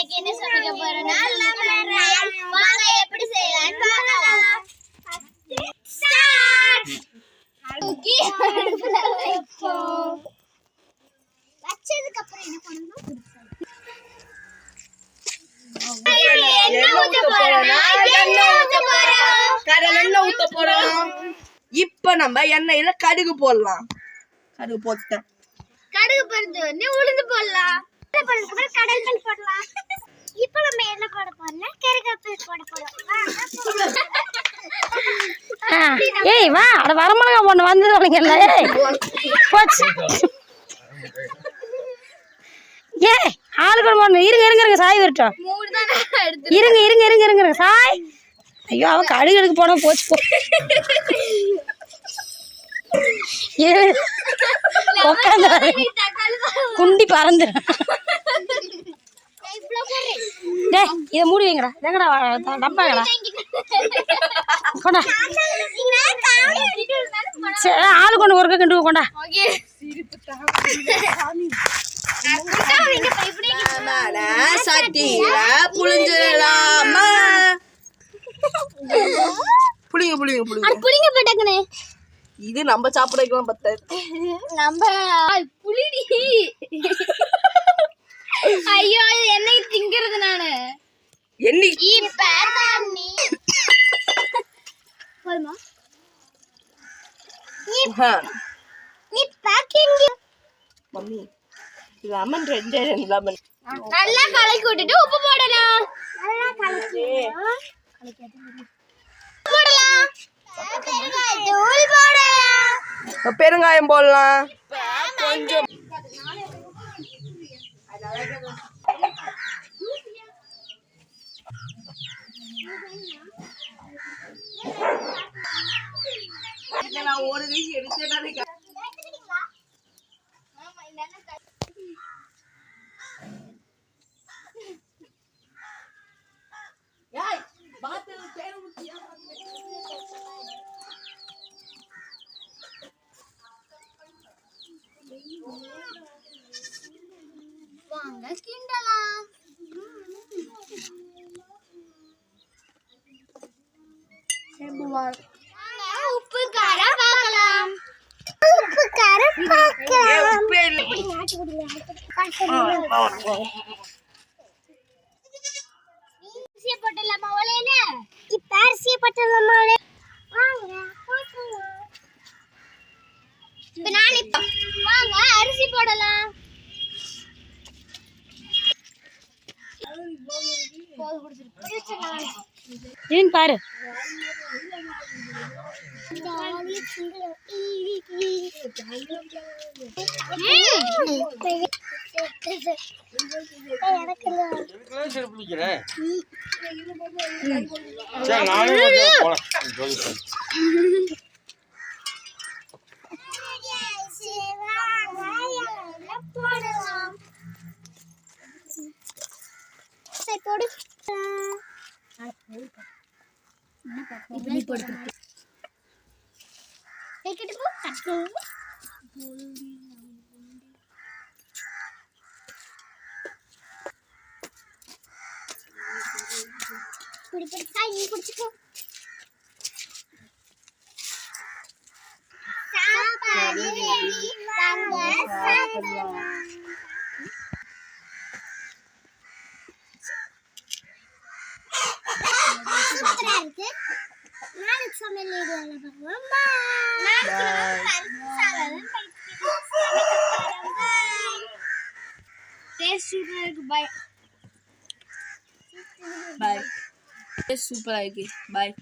இன்னைக்கு என்ன சமைக்க போறோம்னா வாங்க எப்படி செய்யலாம்னு பார்க்கலாம். வைப்போம் வச்சதுக்கு அப்புறம் என்ன பண்ணணும்? இப்ப நம்ம எண்ணெயில கடுகு போடலாம். கடுகு போட்டேன் கடுகு பருத்து வந்து உளுந்து போடலாம். கடல் பருப்பு போடலாம். இப்போ நம்ம என்ன போட போறோம்னா கருவேப்பிலை போட போறோம். ஏய் வா அட வரமிளகா பொண்ணு வந்து தொலைங்கல்ல ஏய். போச்சு. ஏ ஆளுக்கு பொண்ணு. இருங்க இருங்க இருங்க சாய் வரட்டும். இருங்க இருங்க இருங்க இருங்க இருங்க சாய். ஐயோ அவ கடுகு எடுக்க போனா போச்சு போ. தக்காளி குண்டி பறந்துடும் டேய் இதை மூடி வைங்கடா. எங்கடா டப்பாங்கடா. கொண்டா. சரி ஆளு கொண்டு ஒரு கண்டு. கொண்டா புளிஞ்சிடலாமா புளிங்க புளிங்க புளிங்க புளிங்க போட்டாங்கண்ணே இது நம்ம சாப்பிடக்கலாம் பத்தாது நம்ம புளிடி ஐயோ என்னைக்கு திங்கிறது நானு. எண்ணி மம்மி லெமன் ரெண்டே ரெண்டு லெமன் நல்லா கலக்கி விட்டுட்டு உப்பு போடலாம். நல்லா கலக்கி போடலாம். தூள் போடலாம். பெருங்காயம் போடலாம். கொஞ்சம் நான் ஒரு நிமிஷம் எடுத்தேன் வாங்க கிண்டலாம். வாங்க உப்பு காரம் பார்க்கலாம் உப்பு காரம் பார்க்கலாம் உப்பே இல்லை. இப்ப அரிசியை போட்டுடலாமா ஒலை வாங்க போட்டுடலாம். இப்ப நான் இப்ப வாங்க அரிசி போடலாம். ஏன் பாரு? சரி நானும் வந்து போலாம் Take it போடு வைக்கிட்டு go. கட்டு பிடி பிடி சாய் நீ குடிச்சுக்கோ சாப்பாடு ரெடி வாங்க சாப்பிடலாம். சூப்பரா இருக்கு ನಾನು ಸಮಯ ಬಾಯ್ ಬಾಯ್ ಸೂಪರ್ ಆಗಿ ಬಾಯ್